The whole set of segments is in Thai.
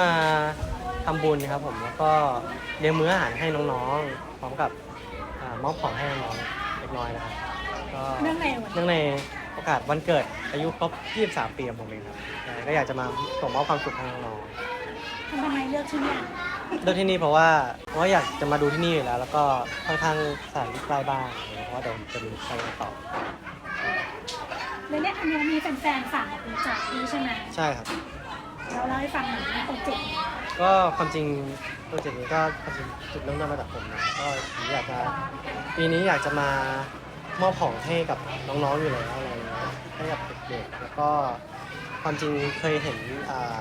มาทำบุญครับผมแล้วก็เลี้ยงมื้ออาหารให้น้องๆ พร้อมกับอามอบของให้น้องๆเล็กน้อยนะครับก็เนื่องในวันเนื่องในโอกาสวันเกิดอายุครบ 23 ปีของผมเองครับใช่ก็อยากจะมาส่งมอบความสุขให้น้องทำไมเลือกที่เนี่ยๆเลือกที่นี่เพราะว่าเพราะว่าอยากจะมาดูที่นี่อยู่แล้ว แล้วก็ค่อนข้างสถานที่ใกล้บ้านเพราะว่าเดี๋ยวผมจะมีไปต่อแล้วเนี่ยอันเนี้ยมีแฟนๆฝากมาบริจาคนี่ใช่ไหมใช่ครับ เราเล่าให้ฟังหน่อยว่าโปรเจกต์ก็ความจริงโปรเจกต์นี้ก็ความจริงจุดเริ่มต้นมาจากผมนะก็อยากจะปีนี้อยากจะมามอบของให้กับน้องๆอยู่แล้วอะไรอย่างเงี้ยให้กับเด็กๆแล้วก็ความจริงเคยเห็นอ่า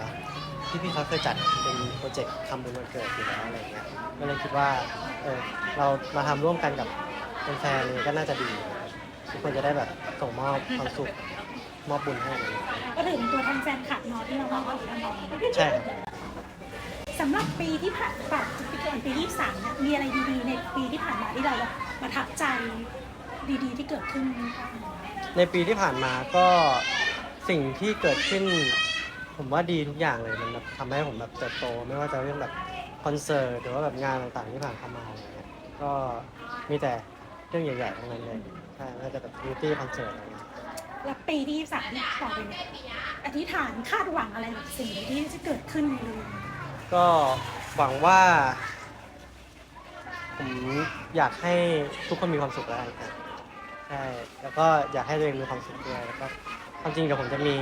ที่พี่เขาเคยจัดเป็นโปรเจกต์ทำบุญวันเกิดอยู่แล้วอะไรเงี้ยก็เลยคิดว่าเออเรามาทำร่วมกันกับแฟนๆเลยก็น่าจะดีทุกคนจะได้แบบส่งมอบความสุข มอบบุญให้อะไรเงี้ยก็ถือเป็นตัวแทนแฟนคลับเนาะที่เรามอบให้กับน้องใช่ครับ สำหรับปีที่ผ่านผ่านปีก่อนปีที่สามเนี่ยมีอะไรดีๆ ในปีที่ผ่านมาที่เราแบบประทับใจดีๆ ที่เกิดขึ้นไหมคะในปีที่ผ่านมาก็สิ่งที่เกิดขึ้น ผมว่าดีทุกอย่างเลยมันแบบทำให้ผมแบบเติบโต ไม่ว่าจะเรื่องแบบคอนเสิร์ตหรือว่าแบบงานต่างๆที่ผ่านเข้ามาอะไรเงี้ยก็มีแต่เรื่องใหญ่ๆทั้งนั้นเลยใช่ไม่ว่าจะแบบบิวตี้คอนเสิร์ตอะไรเงี้ย แล้วปีที่สามที่ต่อไปเนี่ยอธิษฐานคาดหวังอะไรกับสิ่งที่จะเกิดขึ้นในเรื่องก็หวังว่า ผมอยากให้ทุกคนมีความสุขแล้วกันครับใช่แล้วก็อยากให้ตัวเองมีความสุขด้วยแล้วก็ความจริงเดี๋ยวผมจะมี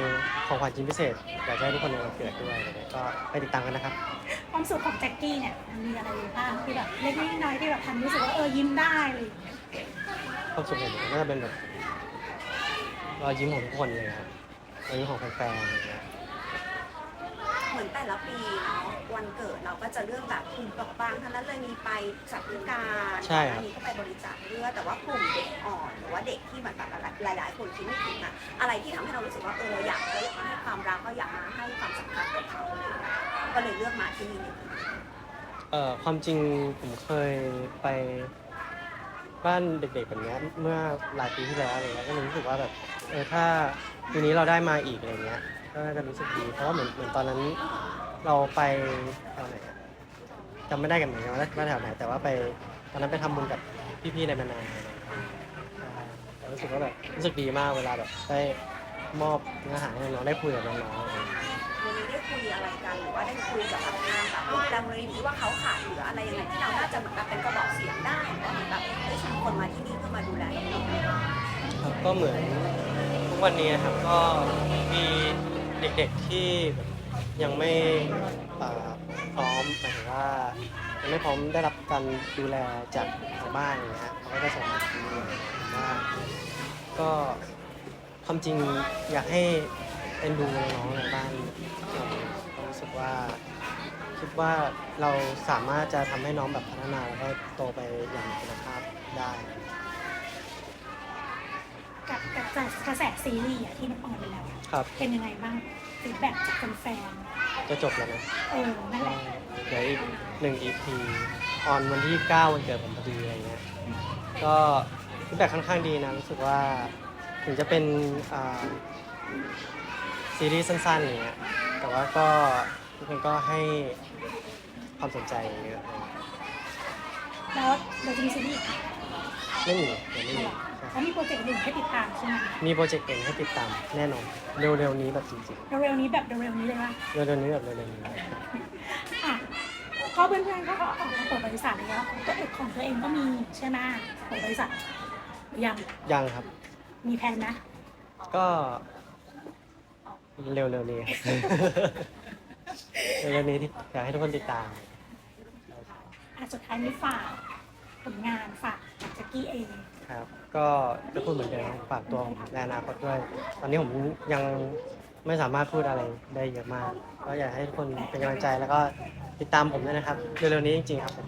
ของขวัญชิ้นพิเศษอยากจะให้ทุกคนในวันเกิดด้วยอะไรเงี้ยก็ไปติดตามกันนะครับ ความสุขของแจ็คกี้เนี่ยมันมีอะไรบ้างที่แบบเล็กๆน้อยๆที่แบบทำให้รู้สึกว่าเออยิ้มได้อะไรอย่างเลย ความสุขของผมก็จะเป็นแบบ รอยยิ้มของทุกคนเลยครับรอยยิ้มของแฟนๆอะไรเงี้ย เหมือนแต่ละปีเนาะวันเกิดเราก็จะเลือกแบบกลุ่มเปราะบางทั้งนั้นเลยมีไปสัตว์พิการใช่ครับ อันนี้ก็ไปบริจาคเลือดแต่ว่ากลุ่มเด็กอ่อนหรือว่าเด็กที่เหมือนแบบหลาย ๆ คนคิดไม่ถึงอะอะไรที่ทำให้เรารู้สึกว่าเออเราอยากเราอยากมาให้ความรักก็อยากมาให้ความสำคัญกับเขาอะไรอย่างเลยก็เลยเลือกมาที่นี่ในปีนี้เอ่อความจริงผมเคยไปบ้านเด็กๆแบบเนี้ยเมื่อหลายปีที่แล้วอะไรเงี้ยก็เลยรู้สึกว่าแบบ เออถ้าปีนี้เราได้มาอีกอะไรเงี้ย ก็น่าจะรู้สึกดี เพราะว่าเหมือนเหมือนตอนนั้นเราไปแถวไหนอะจำไม่ได้กันเหมือนกันว่าว่าแถวไหน แต่ว่าไปตอนนั้นไปทำบุญกับพี่ๆในมานานอะไรเงี้ยใช่แต่รู้สึกว่าแบบรู้สึกดีมากเวลาแบบได้มอบเนื้อหาให้น้องๆได้คุยกับน้องๆอะไรเงี้ย วันนี้ได้คุยอะไรกันหรือว่าได้คุยกับทางานแบบโรงแรมเลยนี้ว่าเขาขาดเหลืออะไรยังไงที่เราน่าจะเหมือนแบบเป็นกระบอกเสียงได้หรือว่าเหมือนแบบเฮ้ยฉันคนมาที่นี่เพื่อมาดูแลน้องๆครับก็เหมือน กวันนี้ครับก็มีเด็กๆที่ยังไม่อ่าพร้อมหมายถึงว่ายังไม่พร้อมได้รับการดูแลจากทางบ้านอย่างเงี้ยเขาก็จะส่งมาที่นี่ว่าก็ความจริงอยากให้เอ็นดูน้องๆในบ้านเรารู้สึกว่าคิดว่าเราสามารถจะทำให้น้องแบบพัฒนาแล้วก็โตไปอย่างมีคุณภาพได้ กับกับกระแสซีรีส์อะที่มันออนไปแล้วอะครับ เป็นยังไงบ้างฟีดแบ็กจากแฟนจะจบแล้วนะๆเออนั่นแหละเดี๋ยวอีกหนึ่ง EP ออนวันที่ 9 วันเกิดผมพอดีอะไรเงี้ย ก็ฟีดแบ็กค่อนข้างดีนะ รู้สึกว่าถึงจะเป็นอ่าซีรีส์สั้นๆอย่างเงี้ย แต่ว่าก็ทุกคนก็ให้ความสนใจเยอะเลยแล้วเดี๋ยวจะมีซีรีส์อีกไหมไม่มีเดี๋ยวไม่มีหรอใช่ แล้วมีโปรเจกต์อื่นให้ติดตามใช่ไหมมีโปรเจกต์เองให้ติดตามแน่นอน เร็วๆนี้แบบจริงเร็วๆนี้แบบเร็วๆนี้เลยว่าๆเร็วๆนี้แบบเร็วๆนี้อะก็เพื่อนๆก็ออกมาเปิดบริษัทแล้วตัวเอกของตัวเองก็มีใช่ไหมเปิดบริษัทหรือยังยังครับ มีแผนนะก็เร็วๆนี้เร็วๆนี้ที่อยากให้ทุกคนติดตาม อะสุดท้ายนี้ฝากผลงานฝาก จากกี้เองครับ ก็จะพูดเหมือนเดิมฝากตัวผมในอนาคตด้วย ตอนนี้ผมยังไม่สามารถพูดอะไรได้เยอะมาก ก็อยากให้ทุกคนเป็นกำลังใจแล้วก็ติดตามผมด้วยนะครับ เร็วๆนี้จริงๆครับผม